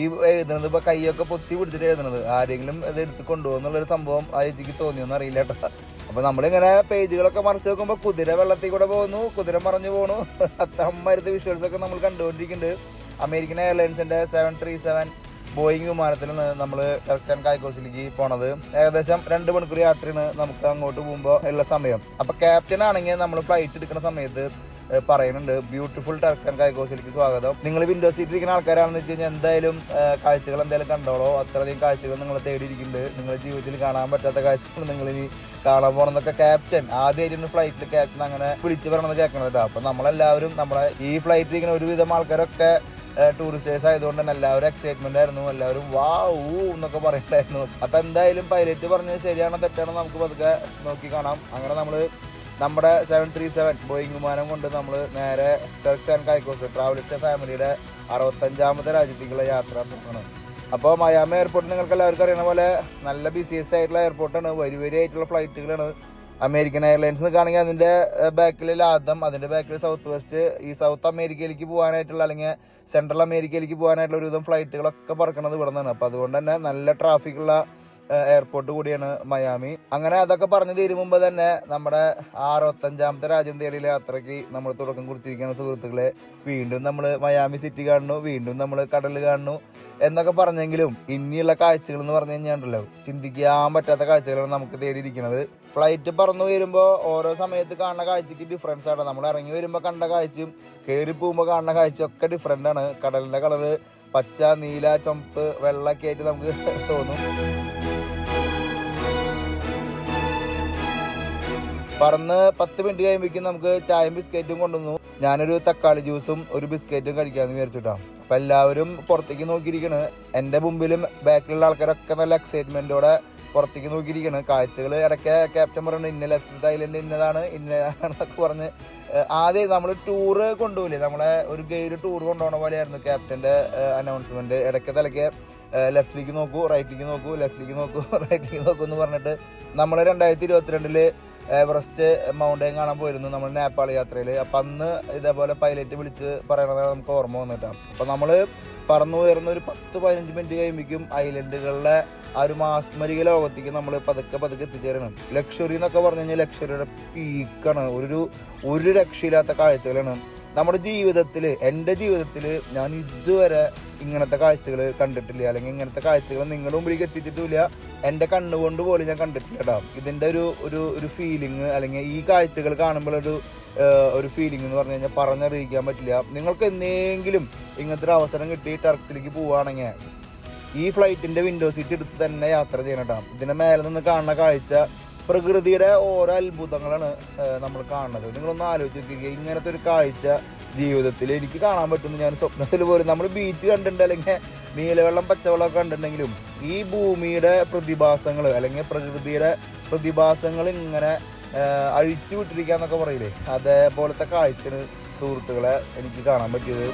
ഈ എഴുതുന്നത് ഇപ്പൊ കൈയൊക്കെ പൊത്തി പിടിച്ചിട്ട് എഴുതുന്നത്. ആരെങ്കിലും ഇത് എടുത്ത് കൊണ്ടുപോകുന്നുള്ളൊരു സംഭവം ആ ചേച്ചിക്ക് തോന്നിയൊന്നും അറിയില്ല കേട്ടോ. അപ്പൊ നമ്മളിങ്ങനെ പേജുകളൊക്കെ മറിച്ച് നോക്കുമ്പോൾ കുതിര വെള്ളത്തിൽ കൂടെ പോകുന്നു. കുതിര മറഞ്ഞു പോണു. അത്തമ്മരുത് വിഷ്വൽസ് ഒക്കെ നമ്മൾ കണ്ടുകൊണ്ടിരിക്കുന്നുണ്ട്. അമേരിക്കൻ എയർലൈൻസിന്റെ സെവൻ ത്രീ സെവൻ ബോയിങ് വിമാനത്തിലാണ് നമ്മൾ ആൻഡ് കായ്ക്കോസിലേക്ക് പോണത്. ഏകദേശം രണ്ട് മണിക്കൂർ യാത്രയാണ് നമുക്ക് അങ്ങോട്ട് പോകുമ്പോൾ ഉള്ള സമയം. അപ്പോൾ ക്യാപ്റ്റൻ ആണെങ്കിൽ നമ്മൾ ഫ്ലൈറ്റ് എടുക്കുന്ന സമയത്ത് പറയുന്നുണ്ട് ബ്യൂട്ടിഫുൾ ടർക്സ് കായ്ക്കോസിലേക്ക് സ്വാഗതം. നിങ്ങൾ വിൻഡോ സീറ്റിൽ ഇരിക്കുന്ന ആൾക്കാരാണെന്ന് വെച്ച് കഴിഞ്ഞാൽ എന്തായാലും കാഴ്ചകൾ എന്തായാലും കണ്ടോളോ. അത്രയധികം കാഴ്ചകൾ നിങ്ങൾ തേടിയിരിക്കുന്നുണ്ട്. നിങ്ങളുടെ ജീവിതത്തിൽ കാണാൻ പറ്റാത്ത കാഴ്ചകൾ നിങ്ങൾ ഇനി കാണാൻ പോകണമെന്നൊക്കെ ക്യാപ്റ്റൻ ആദ്യമായിട്ട് ഫ്ലൈറ്റിൽ ക്യാപ്റ്റൻ അങ്ങനെ വിളിച്ചു പറയണത് കേൾക്കണത് കേട്ടോ. അപ്പം നമ്മളെല്ലാവരും നമ്മളെ ഈ ഫ്ലൈറ്റിൽ ഇരിക്കുന്ന ഒരുവിധം ആൾക്കാരൊക്കെ ടൂറിസ്റ്റേഴ്സ് ആയതുകൊണ്ട് തന്നെ എല്ലാവരും എക്സൈറ്റ്മെന്റ് ആയിരുന്നു. എല്ലാവരും വാ ഊ എന്നൊക്കെ പറയണ്ടായിരുന്നു. അപ്പൊ എന്തായാലും പൈലറ്റ് പറഞ്ഞത് ശരിയാണോ തെറ്റാണോ നമുക്ക് പതുക്കെ നോക്കി കാണാം. അങ്ങനെ നമ്മൾ നമ്മുടെ സെവൻ ത്രീ സെവൻ ബോയിങ് വിമാനം കൊണ്ട് നമ്മൾ നേരെ ടർക്സ് ആൻഡ് കൈക്കോസ് ട്രാവൽസ് ഫാമിലിയുടെ അറുപത്തഞ്ചാമത്തെ രാജ്യത്തേക്കുള്ള യാത്ര പോകണം അപ്പോൾ മയാമ എയർപോർട്ട് നിങ്ങൾക്ക് എല്ലാവർക്കും അറിയണ പോലെ നല്ല ബിസിയസ് ആയിട്ടുള്ള എയർപോർട്ടാണ് വരി വരി ആയിട്ടുള്ള ഫ്ലൈറ്റുകളാണ് അമേരിക്കൻ എയർലൈൻസ് നിൽക്കുകയാണെങ്കിൽ അതിന്റെ ബാക്കിൽ ലാദം അതിന്റെ ബാക്കിൽ സൗത്ത് വെസ്റ്റ് ഈ സൗത്ത് അമേരിക്കയിലേക്ക് പോകാനായിട്ടുള്ള അല്ലെങ്കിൽ സെൻട്രൽ അമേരിക്കയിലേക്ക് പോകാനായിട്ടുള്ള ഒരുവിധം ഫ്ലൈറ്റുകളൊക്കെ പറക്കുന്നത് ഇവിടെ നിന്നാണ് അപ്പോൾ അതുകൊണ്ട് തന്നെ നല്ല ട്രാഫിക്കുള്ള എയർപോർട്ട് കൂടിയാണ് മയാമി. അങ്ങനെ അതൊക്കെ പറഞ്ഞു തീരുമ്പോൾ തന്നെ നമ്മുടെ അറുപത്തഞ്ചാമത്തെ രാജ്യം തേടിയിലെ യാത്രയ്ക്ക് നമ്മൾ തുടക്കം കുറിച്ചിരിക്കുന്ന സുഹൃത്തുക്കളെ. വീണ്ടും നമ്മൾ മയാമി സിറ്റി കാണുന്നു വീണ്ടും നമ്മൾ കടൽ കാണുന്നു എന്നൊക്കെ പറഞ്ഞെങ്കിലും ഇനിയുള്ള കാഴ്ചകൾ എന്ന് പറഞ്ഞു കഴിഞ്ഞാൽ ചിന്തിക്കാൻ പറ്റാത്ത കാഴ്ചകളാണ് നമുക്ക് തേടിയിരിക്കുന്നത്. ഫ്ലൈറ്റ് പറന്നു വരുമ്പോൾ ഓരോ സമയത്ത് കാണുന്ന കാഴ്ചക്ക് ഡിഫറൻസ് ആണ്. നമ്മൾ ഇറങ്ങി വരുമ്പോൾ കണ്ട കാഴ്ചയും കയറി പോകുമ്പോൾ കാണുന്ന കാഴ്ചയും ഒക്കെ ഡിഫറെന്റ് ആണ്. കടലിന്റെ കളറ് പച്ച നീല ചുമപ്പ് വെള്ളമൊക്കെ ആയിട്ട് നമുക്ക് തോന്നും. പറന്ന് പത്ത് മിനിറ്റ് കഴിയുമ്പോഴേക്കും നമുക്ക് ചായയും ബിസ്ക്കറ്റും കൊണ്ടുവന്നു. ഞാനൊരു തക്കാളി ജ്യൂസും ഒരു ബിസ്ക്കറ്റും കഴിക്കാമെന്ന് വിചാരിച്ചിട്ടാ. അപ്പം എല്ലാവരും പുറത്തേക്ക് നോക്കിയിരിക്കണ്. എന്റെ മുമ്പിലും ബാക്കിലുള്ള ആൾക്കാരൊക്കെ നല്ല എക്സൈറ്റ്മെന്റോടെ പുറത്തേക്ക് നോക്കിയിരിക്കണ്. കാഴ്ചകൾ ഇടയ്ക്ക് ക്യാപ്റ്റൻ പറഞ്ഞു ഇന്ന ലെഫ്റ്റ് തൈലൻഡ് ഇന്നതാണ് ഇന്നതാണെന്നൊക്കെ പറഞ്ഞ്. ആദ്യം നമ്മൾ ടൂറ് കൊണ്ടുപോയില്ലേ? നമ്മളെ ഒരു ഗൈഡ് ടൂർ കൊണ്ടുപോകണ പോലെയായിരുന്നു ക്യാപ്റ്റന്റെ അനൗൺസ്മെന്റ് ഇടയ്ക്ക് തലയ്ക്ക് ലെഫ്റ്റിലേക്ക് നോക്കൂ റൈറ്റിലേക്ക് നോക്കൂ ലെഫ്റ്റിലേക്ക് നോക്കൂ [LAUGHS] റൈറ്റിലേക്ക് നോക്കൂ എന്ന് പറഞ്ഞിട്ട് നമ്മൾ രണ്ടായിരത്തി ഇരുപത്തിരണ്ടിൽ എവറസ്റ്റ് മൗണ്ടൈൻ കാണാൻ പോയിരുന്നു നമ്മൾ നേപ്പാൾ യാത്രയിൽ അപ്പം അന്ന് ഇതേപോലെ പൈലറ്റ് വിളിച്ച് പറയണതാണ് നമുക്ക് ഓർമ്മ വന്നിട്ടാണ് അപ്പം നമ്മൾ പറന്നു ഉയർന്ന ഒരു പത്ത് പതിനഞ്ച് മിനിറ്റ് കഴിയുമ്പോഴേക്കും ഐലൻഡുകളിലെ ആ ഒരു മാസ്മരിക ലോകത്തേക്ക് നമ്മൾ പതുക്കെ പതുക്കെ എത്തിച്ചേരണം. ലക്ഷറി എന്നൊക്കെ പറഞ്ഞു കഴിഞ്ഞാൽ ലക്ഷറിയുടെ പീക്കാണ് ഒരു ഒരു രക്ഷയില്ലാത്ത കാഴ്ചകളാണ്. നമ്മുടെ ജീവിതത്തിൽ എന്റെ ജീവിതത്തിൽ ഞാൻ ഇതുവരെ ഇങ്ങനത്തെ കാഴ്ചകൾ കണ്ടിട്ടില്ല. അല്ലെങ്കിൽ ഇങ്ങനത്തെ കാഴ്ചകൾ നിങ്ങളുടെ മുമ്പിലേക്ക് എത്തിച്ചിട്ടില്ല. എന്റെ കണ്ണുകൊണ്ട് പോലും ഞാൻ കണ്ടിട്ടില്ല കേട്ടോ ഇതിന്റെ ഒരു ഒരു ഒരു ഫീലിംഗ് അല്ലെങ്കിൽ ഈ കാഴ്ചകൾ കാണുമ്പോഴൊരു ഒരു ഫീലിംഗ് എന്ന് പറഞ്ഞു കഴിഞ്ഞാൽ പറഞ്ഞറിയിക്കാൻ പറ്റില്ല. നിങ്ങൾക്ക് എന്തെങ്കിലും ഇങ്ങനത്തെ ഒരു അവസരം കിട്ടി ടർക്സിലേക്ക് പോവുകയാണെങ്കിൽ ഈ ഫ്ലൈറ്റിന്റെ വിൻഡോ സീറ്റ് എടുത്ത് തന്നെ യാത്ര ചെയ്യണം കേട്ടോ ഇതിന്റെ മേലെ നിന്ന് കാണുന്ന കാഴ്ച പ്രകൃതിയുടെ ഓരോ അത്ഭുതങ്ങളാണ് നമ്മൾ കാണുന്നത്. നിങ്ങളൊന്ന് ആലോചിച്ച് നോക്കിക്കുക ഇങ്ങനത്തെ ഒരു കാഴ്ച ജീവിതത്തിൽ എനിക്ക് കാണാൻ പറ്റുന്നു ഞാൻ സ്വപ്നത്തിൽ പോലും നമ്മൾ ബീച്ച് കണ്ടിട്ടുണ്ട് അല്ലെങ്കിൽ നീലവെള്ളം പച്ചവെള്ളമൊക്കെ കണ്ടിട്ടുണ്ടെങ്കിലും ഈ ഭൂമിയുടെ പ്രതിഭാസങ്ങൾ അല്ലെങ്കിൽ പ്രകൃതിയുടെ പ്രതിഭാസങ്ങൾ ഇങ്ങനെ അഴിച്ചു വിട്ടിരിക്കുക എന്നൊക്കെ പറയില്ലേ? അതേപോലത്തെ കാഴ്ചയാണ് സുഹൃത്തുക്കളെ എനിക്ക് കാണാൻ പറ്റിയത്.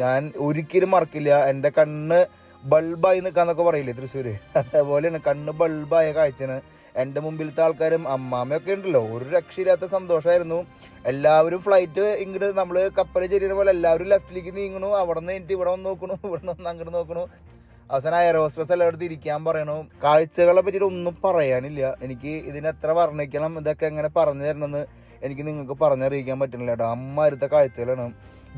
ഞാൻ ഒരിക്കലും മറക്കില്ല. എന്റെ കണ്ണ് ബൾബായി നിൽക്കാന്നൊക്കെ പറയില്ലേ തൃശ്ശൂര്? [LAUGHS] അതേപോലെയാണ് കണ്ണ് ബൾബായ കാഴ്ചയാണ് എന്റെ മുമ്പിലത്തെ ആൾക്കാരും അമ്മാമ്മയൊക്കെ ഉണ്ടല്ലോ. ഒരു രക്ഷയില്ലാത്ത സന്തോഷമായിരുന്നു എല്ലാവരും ഫ്ലൈറ്റ് ഇങ്ങോട്ട് നമ്മൾ കപ്പൽ ചെരിയുന്ന പോലെ എല്ലാവരും ലെഫ്റ്റിലേക്ക് നീങ്ങണു അവിടെ നിന്ന് എനിക്ക് ഇവിടെ വന്ന് നോക്കണു ഇവിടെ നിന്ന് അങ്ങോട്ട് നോക്കണു അവസാനം എയർ ഹോസ്റ്റസ് എല്ലായിടത്തും ഇരിക്കാൻ പറയണു. കാഴ്ചകളെ പറ്റിയിട്ട് ഒന്നും പറയാനില്ല. എനിക്ക് ഇതിനെത്ര വർണിക്കണം? ഇതൊക്കെ എങ്ങനെ പറഞ്ഞു തരണമെന്ന് എനിക്ക് നിങ്ങൾക്ക് പറഞ്ഞറിയിക്കാൻ പറ്റുന്നില്ല കേട്ടോ അമ്മാരുത്തെ കാഴ്ചകളാണ്.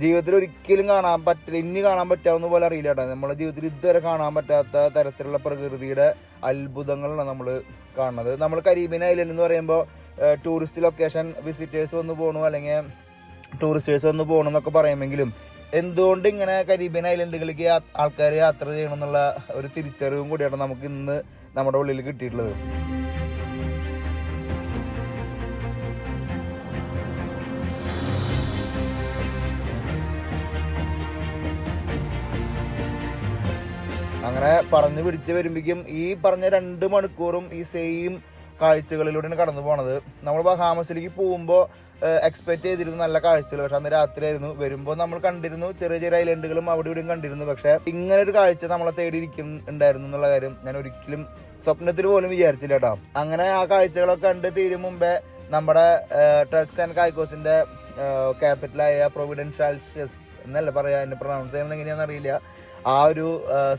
ജീവിതത്തിൽ ഒരിക്കലും കാണാൻ പറ്റില്ല. ഇനി കാണാൻ പറ്റാവുന്ന പോലെ അറിയില്ല കേട്ടോ നമ്മുടെ ജീവിതത്തിൽ ഇതുവരെ കാണാൻ പറ്റാത്ത തരത്തിലുള്ള പ്രകൃതിയുടെ അത്ഭുതങ്ങളാണ് നമ്മൾ കാണുന്നത്. നമ്മൾ കരീബിയൻ ഐലൻഡ് എന്ന് പറയുമ്പോൾ ടൂറിസ്റ്റ് ലൊക്കേഷൻ വിസിറ്റേഴ്സ് വന്ന് പോകണു അല്ലെങ്കിൽ ടൂറിസ്റ്റേഴ്സ് വന്ന് പോകണമെന്നൊക്കെ പറയുമെങ്കിലും എന്തുകൊണ്ട് ഇങ്ങനെ കരീബിയൻ ഐലൻഡുകളിലേക്ക് ആൾക്കാർ യാത്ര ചെയ്യണം എന്നുള്ള ഒരു തിരിച്ചറിവും കൂടിയാണ് നമുക്ക് ഇന്ന് നമ്മുടെ ഉള്ളിൽ കിട്ടിയിട്ടുള്ളത്. അങ്ങനെ പറഞ്ഞു പിടിച്ച് വരുമ്പോഴേക്കും ഈ പറഞ്ഞ രണ്ട് മണിക്കൂറും ഈ സെയിം കാഴ്ചകളിലൂടെയാണ് കടന്നു പോണത്. നമ്മൾ ബഹാമസിലേക്ക് പോകുമ്പോൾ എക്സ്പെക്ട് ചെയ്തിരുന്നു നല്ല കാഴ്ചകൾ. പക്ഷെ അന്ന് രാത്രിയായിരുന്നു. വരുമ്പോൾ നമ്മൾ കണ്ടിരുന്നു ചെറിയ ചെറിയ ഐലൻഡുകളും അവിടെ ഇവിടെയും കണ്ടിരുന്നു. പക്ഷെ ഇങ്ങനെ ഒരു കാഴ്ച നമ്മളെ തേടിയിരിക്കുന്നുണ്ടായിരുന്നു എന്നുള്ള കാര്യം ഞാൻ ഒരിക്കലും സ്വപ്നത്തിൽ പോലും വിചാരിച്ചില്ല കേട്ടോ. അങ്ങനെ ആ കാഴ്ചകളൊക്കെ കണ്ട് തീരും മുമ്പേ നമ്മുടെ ടർക്സ് ആൻഡ് കായ്ക്കോസിന്റെ ക്യാപിറ്റലായ പ്രൊവിഡൻഷ്യാൽഷ്യസ് എന്നല്ല പറയാ എന്നെ പ്രൊണൗൺസ് ചെയ്യണം എങ്ങനെയാണെന്ന് അറിയില്ല. ആ ഒരു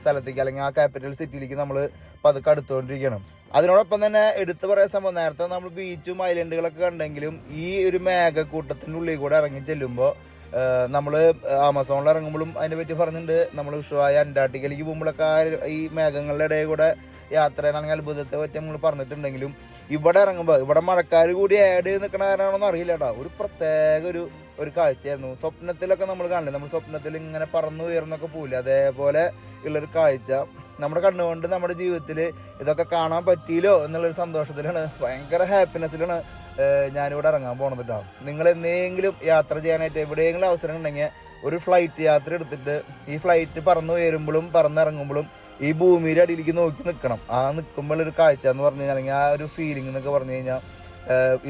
സ്ഥലത്തേക്ക് അല്ലെങ്കിൽ ആ ക്യാപിറ്റൽ സിറ്റിയിലേക്ക് നമ്മൾ പതുക്കെ അടുത്തുകൊണ്ടിരിക്കണം. അതിനോടൊപ്പം തന്നെ എടുത്തു പറയാൻ സംഭവം നേരത്തെ നമ്മൾ ബീച്ചും ഐലൻഡുകളൊക്കെ കണ്ടെങ്കിലും ഈ ഒരു മേഘക്കൂട്ടത്തിന്റെ ഉള്ളിൽ കൂടെ ഇറങ്ങി ചെല്ലുമ്പോൾ നമ്മൾ ആമസോണിൽ ഇറങ്ങുമ്പോഴും അതിനെ പറ്റി പറഞ്ഞിട്ടുണ്ട്. നമ്മൾ വിഷുവായ അന്റാർട്ടിക്കയിലേക്ക് പോകുമ്പോഴൊക്കെ ഈ മേഘങ്ങളുടെ ഇടയിൽ കൂടെ യാത്ര ചെയ്യണമെങ്കിൽ അത്ഭുതത്തെ പറ്റി നമ്മൾ പറഞ്ഞിട്ടുണ്ടെങ്കിലും ഇവിടെ ഇറങ്ങുമ്പോൾ ഇവിടെ മഴക്കാർ കൂടി ആഡ് ചെയ്ത് നിൽക്കണ കാരണമാണെന്ന് അറിയില്ല കേട്ടോ. ഒരു പ്രത്യേക ഒരു ഒരു കാഴ്ചയായിരുന്നു. സ്വപ്നത്തിലൊക്കെ നമ്മൾ കാണില്ലേ? നമ്മൾ സ്വപ്നത്തിൽ ഇങ്ങനെ പറന്നു ഉയർന്നൊക്കെ പോകില്ല അതേപോലെ ഉള്ളൊരു കാഴ്ച. നമ്മുടെ കണ്ണുകൊണ്ട് നമ്മുടെ ജീവിതത്തിൽ ഇതൊക്കെ കാണാൻ പറ്റിയില്ലോ എന്നുള്ളൊരു സന്തോഷത്തിലാണ് ഭയങ്കര ഹാപ്പിനെസ്സിലാണ് ഞാനിവിടെ ഇറങ്ങാൻ പോണത് കേട്ടോ നിങ്ങൾ എന്തെങ്കിലും യാത്ര ചെയ്യാനായിട്ട് എവിടെയെങ്കിലും അവസരം ഉണ്ടെങ്കിൽ ഒരു ഫ്ലൈറ്റ് യാത്ര എടുത്തിട്ട് ഈ ഫ്ലൈറ്റ് പറന്നു ഉയരുമ്പോഴും പറന്നിറങ്ങുമ്പോഴും ഈ ഭൂമിയുടെ അടിയിലേക്ക് നോക്കി നിൽക്കണം. ആ നിൽക്കുമ്പോഴൊരു കാഴ്ച എന്ന് പറഞ്ഞു കഴിഞ്ഞാൽ അല്ലെങ്കിൽ ആ ഒരു ഫീലിംഗ് എന്നൊക്കെ പറഞ്ഞു കഴിഞ്ഞാൽ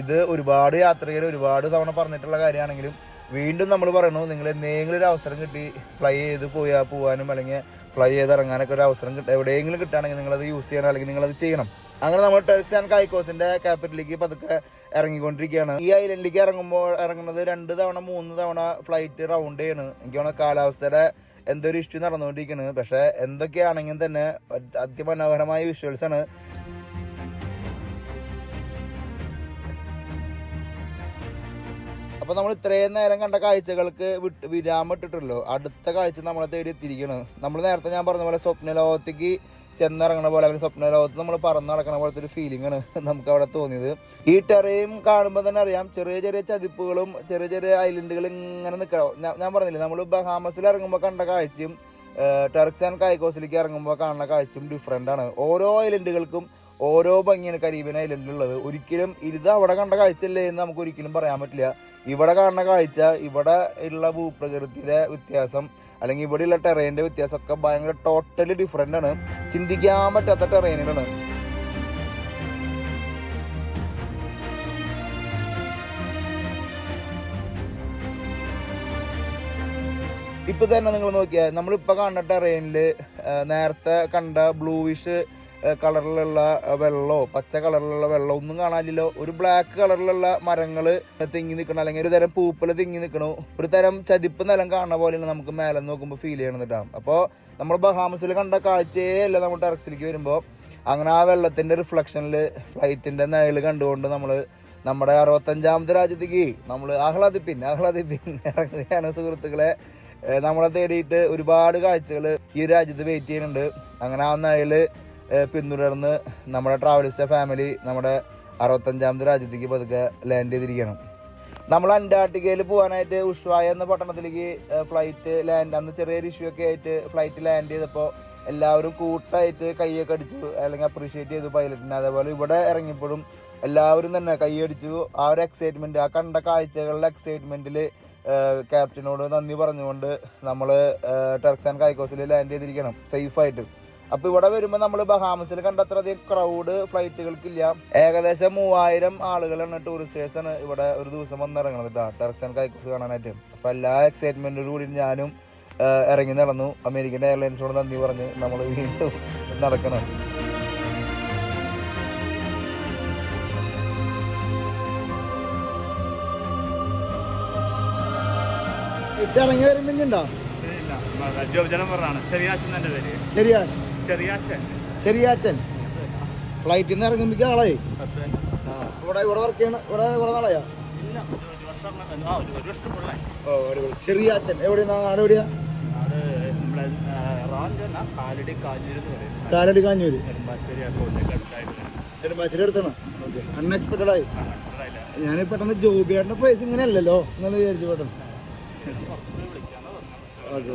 ഇത് ഒരുപാട് യാത്രികർ ഒരുപാട് തവണ പറഞ്ഞിട്ടുള്ള കാര്യമാണെങ്കിലും വീണ്ടും നമ്മൾ പറയണു നിങ്ങൾ എന്തെങ്കിലും ഒരു അവസരം കിട്ടി ഫ്ലൈ ചെയ്ത് പോയാ പോകാനും അല്ലെങ്കിൽ ഫ്ലൈ ചെയ്ത് ഇറങ്ങാനൊക്കെ ഒരു അവസരം കിട്ടുക എവിടെയെങ്കിലും കിട്ടുകയാണെങ്കിൽ നിങ്ങളത് യൂസ് ചെയ്യണം അല്ലെങ്കിൽ നിങ്ങളത് ചെയ്യണം. അങ്ങനെ നമ്മൾ ടെർക്സ് ആൻഡ് കായ്ക്കോസിന്റെ ക്യാപിറ്റലിലേക്ക് പതുക്കെ ഇറങ്ങിക്കൊണ്ടിരിക്കുകയാണ്. ഈ ഐലൻഡിലേക്ക് ഇറങ്ങുമ്പോൾ ഇറങ്ങുന്നത് രണ്ട് തവണ മൂന്ന് തവണ ഫ്ലൈറ്റ് റൗണ്ട് ചെയ്യണം. എനിക്ക് തോന്നുന്നു കാലാവസ്ഥയുടെ എന്തോ ഒരു ഇഷ്യൂ നടന്നുകൊണ്ടിരിക്കുന്നത് പക്ഷേ എന്തൊക്കെയാണെങ്കിലും തന്നെ അതിമനോഹരമായ വിഷ്വൽസ് ആണ് അപ്പൊ നമ്മൾ ഇത്രയും നേരം കണ്ട കാഴ്ചകൾക്ക് വിട്ട് വിരാമം ഇട്ടിട്ടല്ലോ അടുത്ത കാഴ്ച നമ്മളെ തേടി എത്തിയിരിക്കണം നമ്മൾ നേരത്തെ ഞാൻ പറഞ്ഞ പോലെ സ്വപ്ന ലോകത്തേക്ക് ചെന്നിറങ്ങണ പോലെ അല്ലെങ്കിൽ സ്വപ്ന ലോകത്ത് നമ്മൾ പറന്ന് നടക്കണ പോലത്തെ ഒരു ഫീലിംഗ് ആണ് [LAUGHS] നമുക്ക് അവിടെ തോന്നിയത്. ഈ ടെറയും കാണുമ്പോൾ തന്നെ അറിയാം ചെറിയ ചെറിയ ചതിപ്പുകളും ചെറിയ ചെറിയ ഐലൻഡുകളും ഇങ്ങനെ നിൽക്കണം ഞാൻ പറഞ്ഞില്ലേ നമ്മൾ ബഹാമസിൽ ഇറങ്ങുമ്പോൾ കണ്ട കാഴ്ചയും ടെർക്സ് ആൻഡ് കായ്ക്കോസിലേക്ക് ഇറങ്ങുമ്പോൾ കാണുന്ന കാഴ്ചയും ഡിഫറെന്റ് ആണ്. ഓരോ ഐലൻഡുകൾക്കും ഓരോ ഭംഗിയാണ് കരീബിയൻ ഐലൻഡിലുള്ളത് ഒരിക്കലും ഇത് അവിടെ കണ്ട കാഴ്ചയല്ലേ എന്ന് നമുക്ക് ഒരിക്കലും പറയാൻ പറ്റില്ല. ഇവിടെ കാണുന്ന കാഴ്ച ഇവിടെ ഉള്ള ഭൂപ്രകൃതിയുടെ വ്യത്യാസം അല്ലെങ്കിൽ ഇവിടെയുള്ള ടെറൈന്റെ വ്യത്യാസമൊക്കെ ഭയങ്കര ടോട്ടലി ഡിഫറെന്റ് ആണ്. ചിന്തിക്കാൻ പറ്റാത്ത ടെറൈനുകളാണ് ഇപ്പൊ തന്നെ നിങ്ങൾ നോക്കിയാൽ നമ്മളിപ്പോൾ കണ്ട ട്രെയിനിൽ നേരത്തെ കണ്ട ബ്ലൂവിഷ് കളറിലുള്ള വെള്ളമോ പച്ച കളറിലുള്ള വെള്ളം ഒന്നും കാണാനില്ലല്ലോ. ഒരു ബ്ലാക്ക് കളറിലുള്ള മരങ്ങൾ തിങ്ങി നിൽക്കണം അല്ലെങ്കിൽ ഒരു തരം പൂപ്പൽ തിങ്ങി നിൽക്കണു ഒരു തരം ചതിപ്പ് നിലം കാണുന്ന പോലെയാണ് നമുക്ക് മേലെ നോക്കുമ്പോൾ ഫീൽ ചെയ്യണം കേട്ടോ അപ്പോൾ നമ്മൾ ബഹാമസിൽ കണ്ട കാഴ്ചയേ അല്ല നമ്മൾ ടെറക്സിലേക്ക് വരുമ്പോൾ അങ്ങനെ ആ വെള്ളത്തിന്റെ റിഫ്ലക്ഷനിൽ ഫ്ലൈറ്റിന്റെ നിഴൽ കണ്ടുകൊണ്ട് നമ്മൾ നമ്മുടെ അറുപത്തഞ്ചാമത്തെ രാജ്യത്തേക്ക് നമ്മൾ ആഹ്ലാദിപ്പിൻ ആഹ്ലാദിപ്പിൻ ഇറങ്ങുകയാണ് സുഹൃത്തുക്കളെ. നമ്മളെ തേടിയിട്ട് ഒരുപാട് കാഴ്ചകൾ ഈ രാജ്യത്ത് വെയിറ്റ് ചെയ്യുന്നുണ്ട്. അങ്ങനെ ആ ഏഹ് പിന്തുടർന്ന് നമ്മുടെ ട്രാവലിസ്റ്റ ഫാമിലി നമ്മുടെ അറുപത്തഞ്ചാമത് രാജ്യത്തേക്ക് പതുക്കെ ലാൻഡ് ചെയ്തിരിക്കണം നമ്മൾ അന്റാർട്ടിക്കയിൽ പോകാനായിട്ട് ഉഷ്വായ എന്ന പട്ടണത്തിലേക്ക് ഫ്ലൈറ്റ് ലാൻഡ് അന്ന് ചെറിയൊരു ഇഷ്യൂ ഒക്കെ ആയിട്ട് ഫ്ലൈറ്റ് ലാൻഡ് ചെയ്തപ്പോൾ എല്ലാവരും കൂട്ടായിട്ട് കൈയൊക്കെ അടിച്ചു അല്ലെങ്കിൽ അപ്രീഷിയേറ്റ് ചെയ്തു പൈലറ്റിനെ അതേപോലെ ഇവിടെ ഇറങ്ങിയപ്പോഴും എല്ലാവരും തന്നെ കൈയടിച്ചു. ആ ഒരു എക്സൈറ്റ്മെന്റ് ആ കണ്ട കാഴ്ചകളുടെ എക്സൈറ്റ്മെന്റിൽ ക്യാപ്റ്റനോട് നന്ദി പറഞ്ഞുകൊണ്ട് നമ്മൾ ടെർക്സ് ആൻഡ് കായ്ക്കോസിൽ ലാൻഡ് ചെയ്തിരിക്കണം. സേഫായിട്ട് അപ്പോൾ ഇവിടെ വരുമ്പോൾ നമ്മൾ ബഹാമസിൽ കണ്ടത്ര അധികം ക്രൗഡ് ഫ്ലൈറ്റുകൾക്കില്ല ഏകദേശം മൂവായിരം ആളുകളാണ് ടൂറിസ്റ്റേഴ്സാണ് ഇവിടെ ഒരു ദിവസം വന്നിറങ്ങുന്നത് കേട്ടോ ടെർക്സ് ആൻഡ് കായ്ക്കോസ് കാണാനായിട്ട്. അപ്പോൾ എല്ലാ എക്സൈറ്റ്മെന്റോടു കൂടി ഞാനും ഇറങ്ങി നടന്നു. അമേരിക്കൻ എയർലൈൻസിനോട് നന്ദി പറഞ്ഞ് നമ്മൾ വീണ്ടും നടക്കണം. ഇറങ്ങി പറഞ്ഞാണ് ചെറിയാച്ചൻ. ഫ്ലൈറ്റിൽ നിന്ന് ഇറങ്ങുമ്പോ ആളായി. ഇവിടെ ഇവിടെ വർക്ക് ചെയ്യണ ഇവിടെ കുറെ നാളായോ ചെറിയാച്ചൻ. എവിടെയാ നാട് കാലടി കാഞ്ഞൂര് നെടുമ്പാശ്ശേരി അടുത്താണ്. അൺഎക്സ്പെക്റ്റഡ് ആയി. ഞാൻ പെട്ടെന്ന് ജോബിയാട്ടിന്റെ പ്രൈസ് ഇങ്ങനെ അല്ലല്ലോ എന്നാണ് വിചാരിച്ചു പെട്ടെന്ന്. Hadi.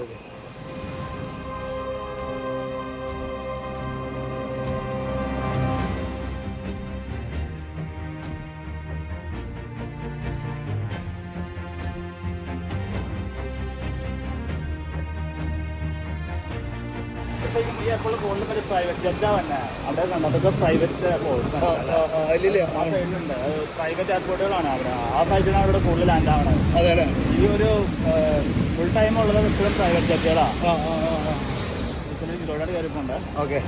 അവിടെ കണ്ടതൊക്കെ പ്രൈവറ്റ് എയർപോർട്ടുകളാണ് അവിടെ. ആ ഫ്ലൈറ്റിനാണ് ഇവിടെ കൂടുതൽ ലാൻഡ് ആവണത് അതെ അല്ലേ ഈ ഒരു ഫുൾ ടൈം ഉള്ളത് ഇപ്പോഴും പ്രൈവറ്റ് ജെറ്റുകളാണ് ഇതിലൊരു കയറിപ്പോണ്ട് ഓക്കെ.